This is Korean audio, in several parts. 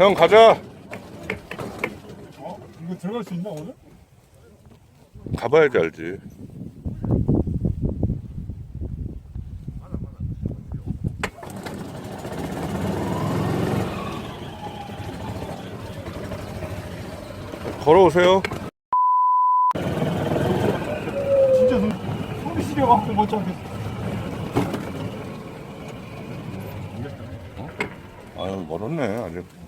형 가자. 어? 이거 들어갈 수 있나 오늘? 가봐야지 알지. 걸어오세요. 진짜 손, 손이 시려갖고 못 잡겠어. 아유 멀었네 아직.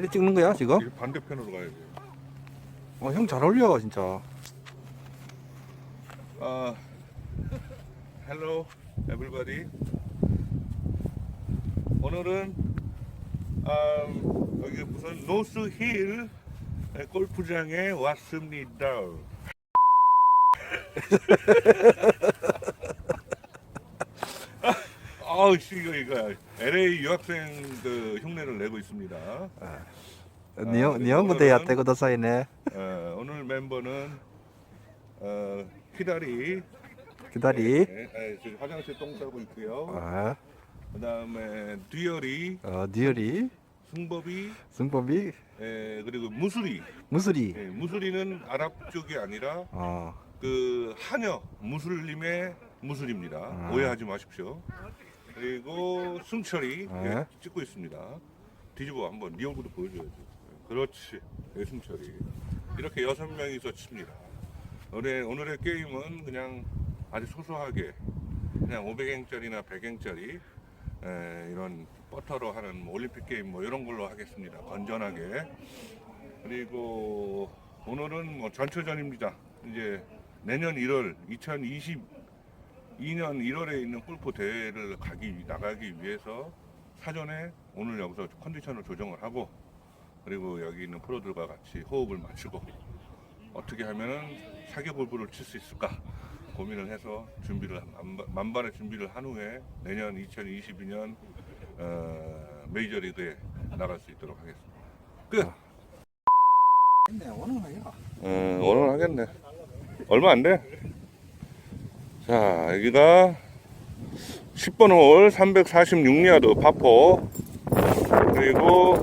이래 찍는 거야 지금? 이 반대편으로 가야지. 어, 형 잘 어울려 진짜. 아, hello everybody. 오늘은 음, 여기 무슨 노스 힐 골프장에 왔습니다. 아우 씨 이거 이거 LA 유학생 그 흉내를 내고 있습니다. 니형 그리고 니형부터 야 오늘은- 떼고 더 사이네. 어, 오늘 멤버는 어, 키다리 기다리. 네, 네, 지금 화장실 똥 싸고 있고요. 아, 그다음에 듀얼이, 어, 디얼이, 승법이, 승법이, 에, 그리고 무수리. 무술이. 예, 무수리는 아랍 쪽이 아니라 어, 그 하녀 무슬림의 무술입니다. 아. 오해하지 마십시오. 그리고 승철이 네. 예, 찍고 있습니다. 뒤집어 한번 네 얼굴도 보여줘야지. 그렇지, 예, 승철이. 이렇게 여섯 명이서 칩니다. 오늘 오늘의 게임은 그냥 아주 소소하게 그냥 500행짜리나 100행짜리 이런 버터로 하는 뭐 올림픽 게임 뭐 이런 걸로 하겠습니다. 건전하게. 그리고 오늘은 뭐 전초전입니다. 이제 내년 1월 2022년 1월에 있는 골프 대회를 가기 위- 나가기 위해서 사전에 오늘 여기서 컨디션을 조정을 하고 그리고 여기 있는 프로들과 같이 호흡을 맞추고 어떻게 하면은 사계 골프를 칠 수 있을까 고민을 해서 준비를 만반의 준비를 한 후에 내년 2022년 어, 메이저리그에 나갈 수 있도록 하겠습니다. 끝. 어, 오늘 하겠네. 얼마 안 돼. 자, 여기가 10번 홀 346야드 파포. 그리고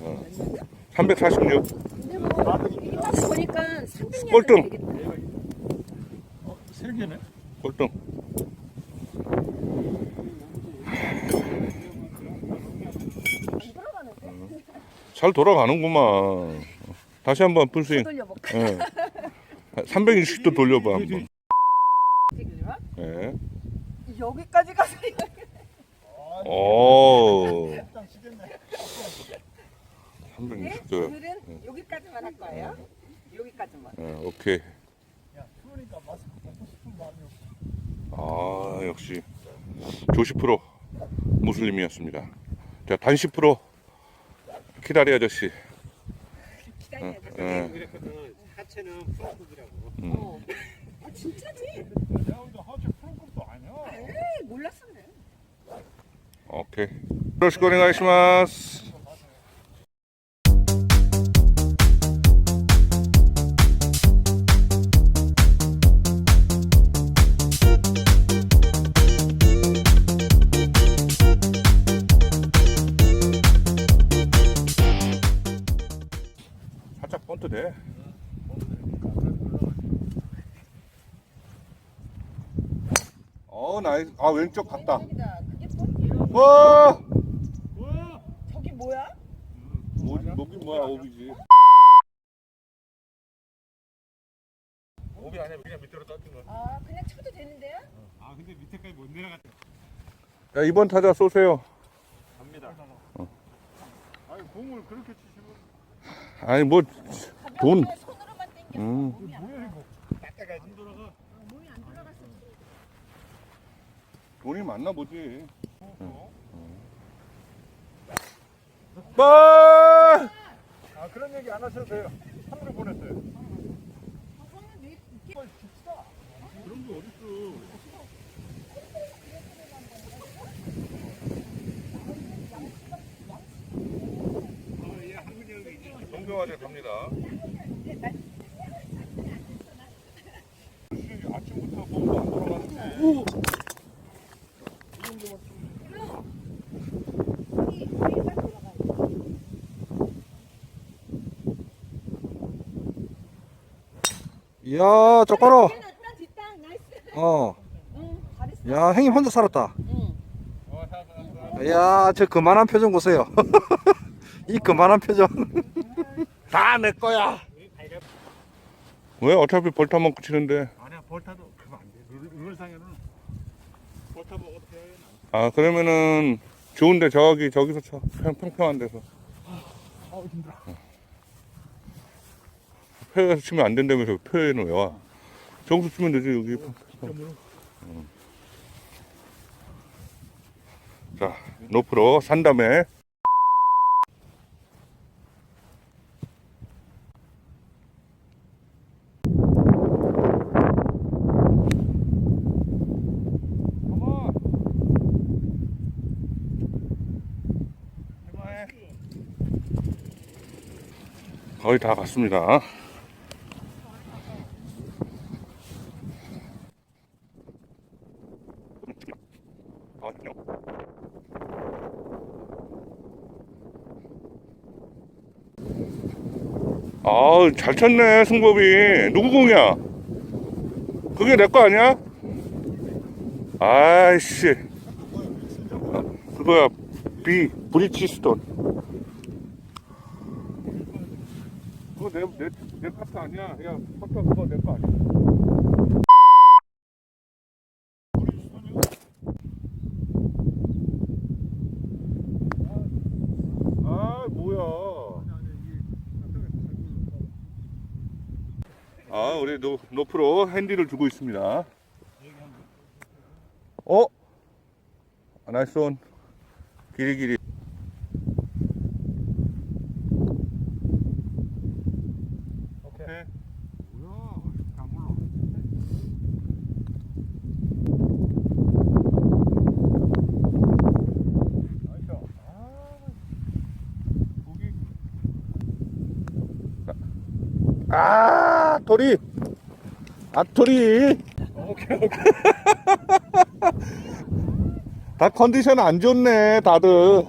어, 346 보니까 300년 꼴등. 세 개네. 꼴등. 잘 돌아가는구만. 다시 한번 풀스윙. 돌려볼까? 예. 360도 돌려봐 한번. 예. 여기까지 가서 오. 네? 360도. 오늘은 여기까지만 할 거예요. 여기까지만. 예, 오케이. 없어. 아 역시 조시 프로 무슬림이었습니다. 자 단시 프로 키다리 아저씨. 기다려야 돼. 예. 하체는 프로급이라고. 음. 어. 아 진짜지? 내가 근데 하체 프로급도 아니야. 에이. 요로시고 오네가이시마 아 왼쪽 갔다. 뭐? 와. 저기 뭐야? 오비, 목이 뭐야 오비지 몸이 아니야. 그냥 밑으로 떠진 거. 아 그냥 쳐도 되는데요? 아 근데 밑에까지 못 내려갔다. 야 이번 타자 쏘세요 갑니다. 아니 공을 그렇게 치시면 아니 뭐 돈. 손으로만. 음. 뭐야 이거? 돈이 많나 보지. 빠! 아 그런 얘기 안 하셔도 돼요. 3루 보냈어요. 정교하게 갑니다. 아침부터 몸도 안 돌아가는데. 이야. 뒷땅 나이스. 어. 야, 형님 혼자 살았다. 응. 이야, 저 그만한 표정 보세요. 이 그만한 표정. 다 내 거야. 왜 어차피 벌타 먹고 치는데? 아니야 안 돼. 룰, 먹어도 돼. 아 그러면은 좋은데 저기 저기서 쳐 평, 평평한 데서 아 힘들어. 표에서 치면 안 된다면서 표에는 왜 와? 저기서 치면 되지 여기. 점으로. 자 높으로 산 다음에 거의 다 갔습니다. 아우 잘 쳤네 승법이. 누구 공이야? 그게 내 거 아니야? 아이씨. 아, 그거야 B 브리치스톤. 그거 내, 내, 내 카트 아니야. 야 카트 그거 내 거 아니야 아, 우리 노, 노프로 핸디를 두고 있습니다. 어? 아, 나이스 온. 길이 길이. 뭐야? 안 물러. 나이스. 아. 고기 아, 토리. 아, 토리. 오케이 오케이. 다 컨디션 안 좋네, 다들.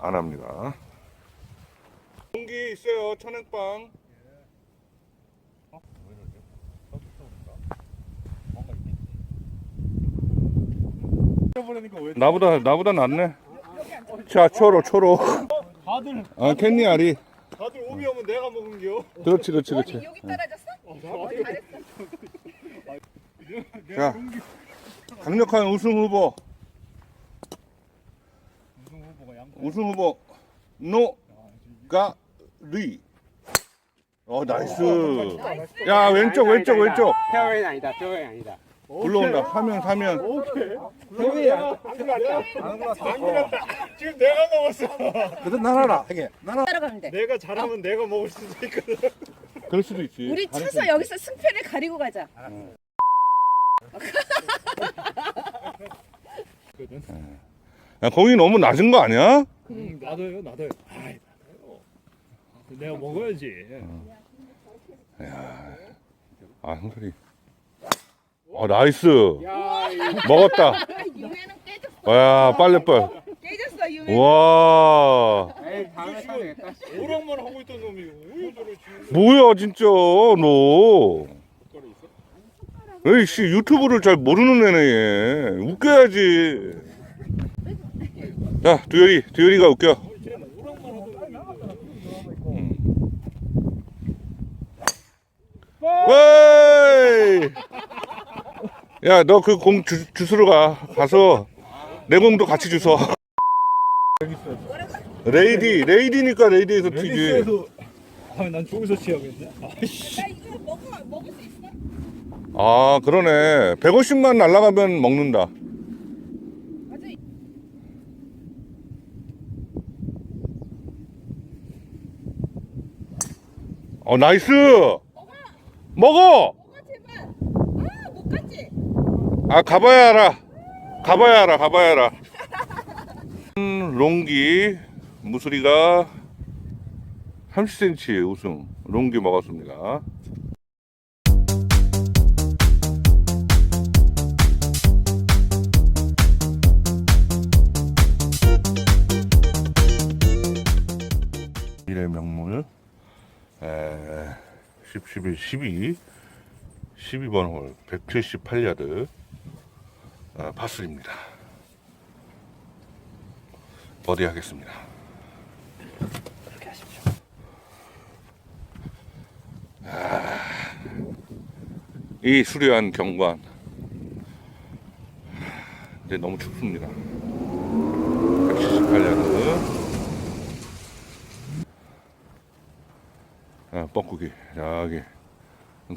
안 합니다. 공기 있어요, 천행빵. 왜? 나보다 나보다 낫네. 자, 초로 초로. 다들 아, 캔니 아리. 다들 오비 오면 내가 먹은겨. 그렇지, 그렇지, 그렇지. 여기 떨어졌어? 어, 잘했어. 자, 강력한 우승 후보, 우승 후보가 양. 우승 후보 노가리. 어, 나이스. 야, 왼쪽, 왼쪽, 왼쪽. 페어웨이 아니다. 페어웨이 아니다. 불러온다. 사면, 사면. 오케이. 페어웨이야. 안 들어갔다. 안 들어갔다. 지금 내가 먹었어. 그래도 나라라, 형님. 나라. 따라가면 돼. 내가 잘하면 내가 먹을 수도 있거든. 그럴 수도 있지. 우리 쳐서 여기서 승패를 가리고 가자. 야, 거기 너무 낮은 거 아니야? 음, 나도요, 나도요. 아이, 나도요. 내가 먹어야지. 아, 형소리. 어, 나이스. 야, 이 먹었다. 깨졌어. 와, 빨래빨. 깨졌어 유매. 와. 에이, 다음에 사야 되겠다. 오락만 하고 있던 놈이 저러지? 뭐야, 진짜, 너. 에이씨 유튜브를 잘 모르는 애네 얘. 웃겨야지 자 두열이 두열이가 웃겨 음. 야너 그 공 주스러 가 가서 내 공도 같이 주워 레이디 레이디니까 레이디에서 튀지 레디스에서 아난 저기서 치야겠네. 아이씨. 나 이거 먹어 먹을 수 있어? 아 그러네 150만 날라가면 먹는다 어 나이스! 먹어! 먹어. 아 가봐야 알아. 가봐야 알아 가봐야 알아. 음, 롱기 무수리가 30cm 우승 롱기 먹었습니다 10, 11, 12 12번 홀 178야드 어, 파슬입니다. 버디 하겠습니다. 그렇게 하십시오. 아, 이 수려한 경관. 근데 너무 춥습니다. 178야드. 아, 뻐꾸기. 저기,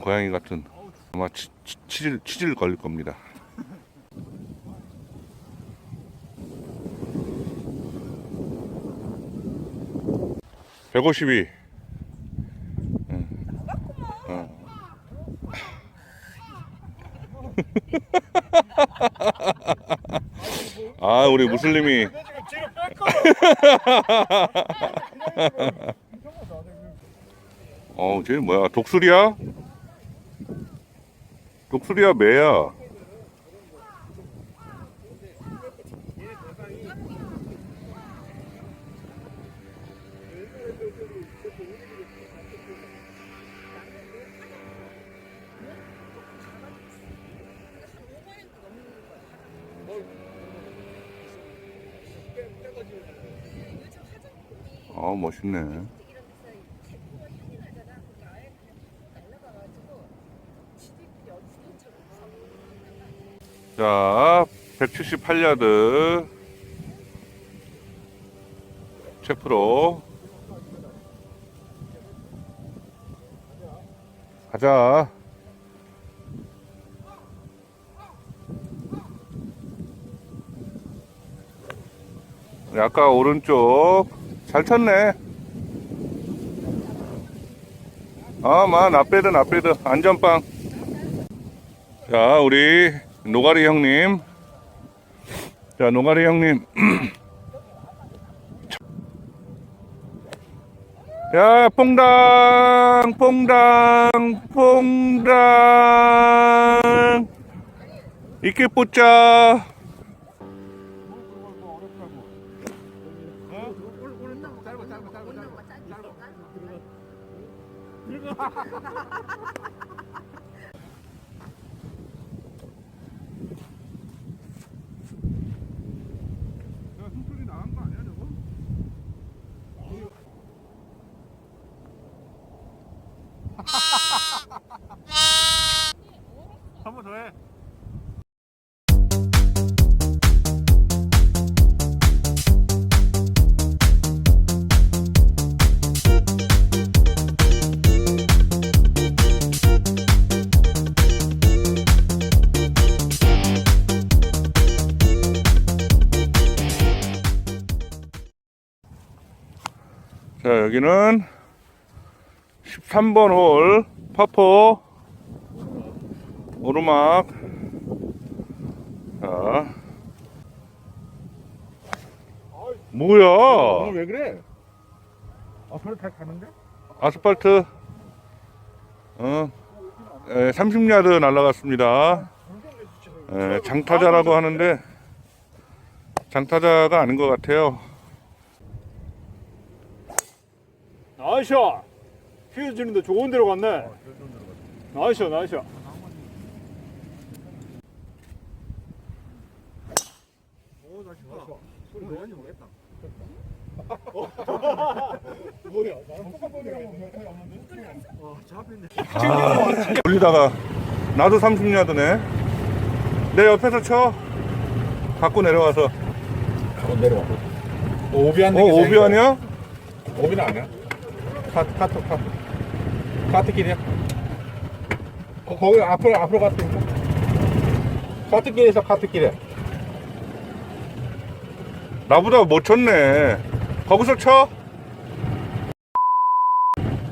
고양이 같은 아마 치, 치, 치질, 치질 걸릴 겁니다. 백오십이. 아 우리 무슬림이 어, 쟤 뭐야? 독수리야? 독수리야, 매야? 아, 멋있네. 자, 178야드 최프로 가자. 아까 오른쪽 잘 쳤네. 아, 마, 나빼드, 나빼드. 안전빵. 자, 우리 노가리 형님. 자, 노가리 형님. 야, 퐁당, 퐁당, 퐁당. 이렇게 뽑자. 한 번 더 해. 자, 여기는 13번 홀, 파포, 오르막. 자. 뭐야? 왜 그래? 아, 별로 잘 가는데? 아스팔트, 어, 에, 30야드 날라갔습니다. 에, 장타자라고 하는데, 장타자가 아닌 것 같아요. 나이샤! 휘어지는데 좋은 데로 갔네. 나이샤, 나이샤. 올리다가 나도 30야드네. 내 옆에서 쳐. 갖고 내려와서. 한번 내려와. 오비 안 어, 오비 아니야? 오비는 아니야? 카트 카트 카트 카트길이야? 거, 거기 앞으로 앞으로 갔다 카트길에서 카트길에 나보다 못 쳤네. 거기서 쳐?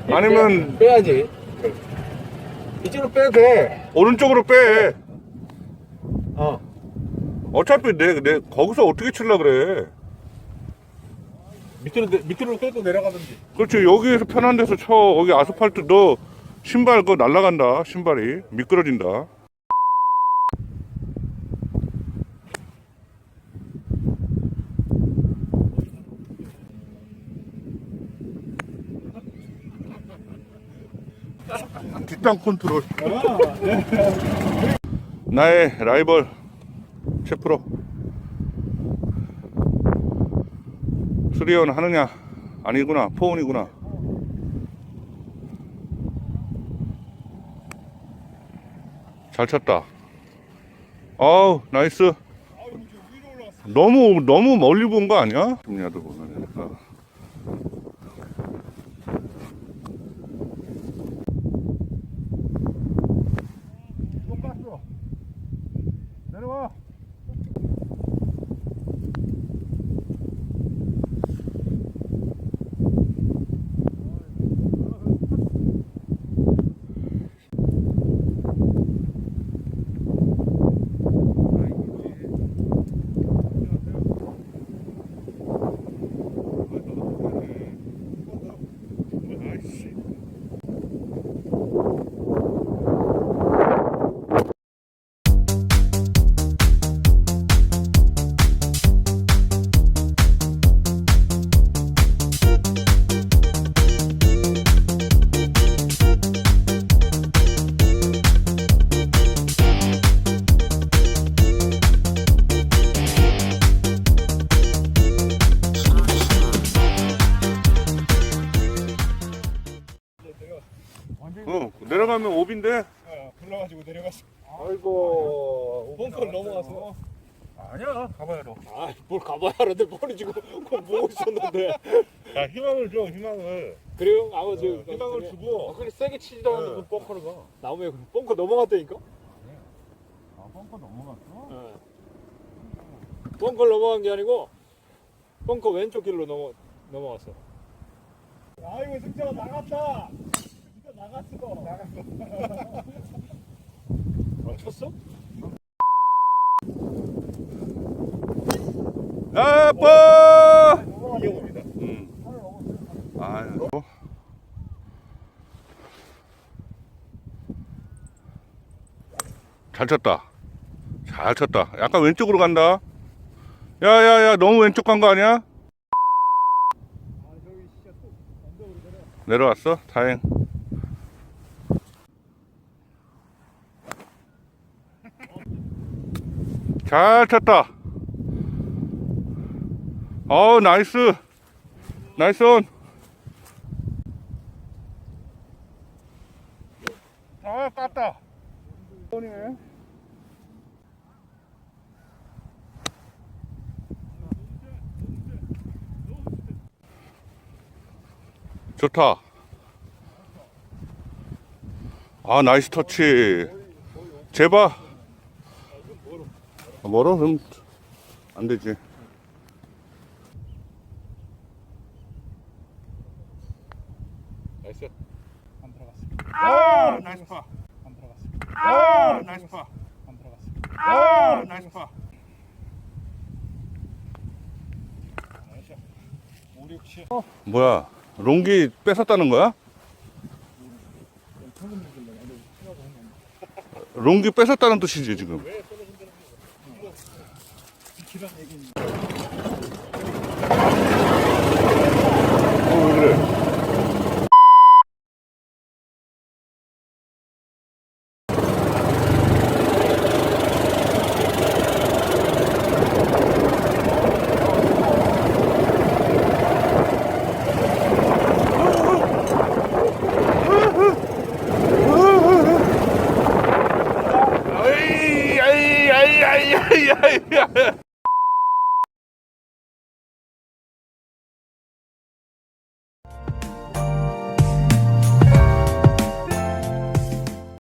아니면 빼, 빼야지 이쪽으로 빼도 돼 오른쪽으로 빼. 어. 어차피 내, 내, 거기서 어떻게 칠라 그래. 밑으로 내- 밑으로 끌고 내려가든지 그렇지, 여기에서 편한 데서 쳐. 여기 아스팔트 너 신발 그거 날라간다. 신발이. 미끄러진다. 뒷땅 컨트롤. 나의 라이벌 최프로. 수리온 하느냐? 아니구나. 포온이구나. 잘 쳤다. 아우, 나이스. 너무, 너무 멀리 본 거 아니야? 심리아도 보면. 가봐야 돼. 아뭘 가봐야 하는데 머리 지금 그거 보고 있었는데. 야 희망을 줘 희망을 그래요? 아마 지금 어, 희망을 주고. 아, 그래 세게 치지도 않는데 네. 그 벙커를 가. 나무에 그 벙커 넘어갔다니까? 아 벙커 넘어갔어? 예. 벙커를 넘어간 게 아니고 벙커 왼쪽 길로 넘어 넘어갔어. 아이고 승자가 나갔다 이거 나갔어 나갔어 아, 쳤어? 아빠! 음. 아유. 잘 쳤다. 잘 쳤다. 약간 왼쪽으로 간다. 야 야 야 너무 왼쪽 간 거 아니야? 내려왔어? 다행. 잘 쳤다 어 나이스 나이스 온 아, 깠다. 온이네. 좋다. 아, 나이스 터치. 제발. 아, 멀어? 그럼 안 되지. 나이스 안 들어갔어 아, 나이스 파. 안 들어갔어 아, 나이스 파. 안 들어갔어 아, 나이스 파. 나이스 5, 6, 7 뭐야? 롱기 뺏었다는 거야? 롱기 뺏었다는 뜻이지 지금.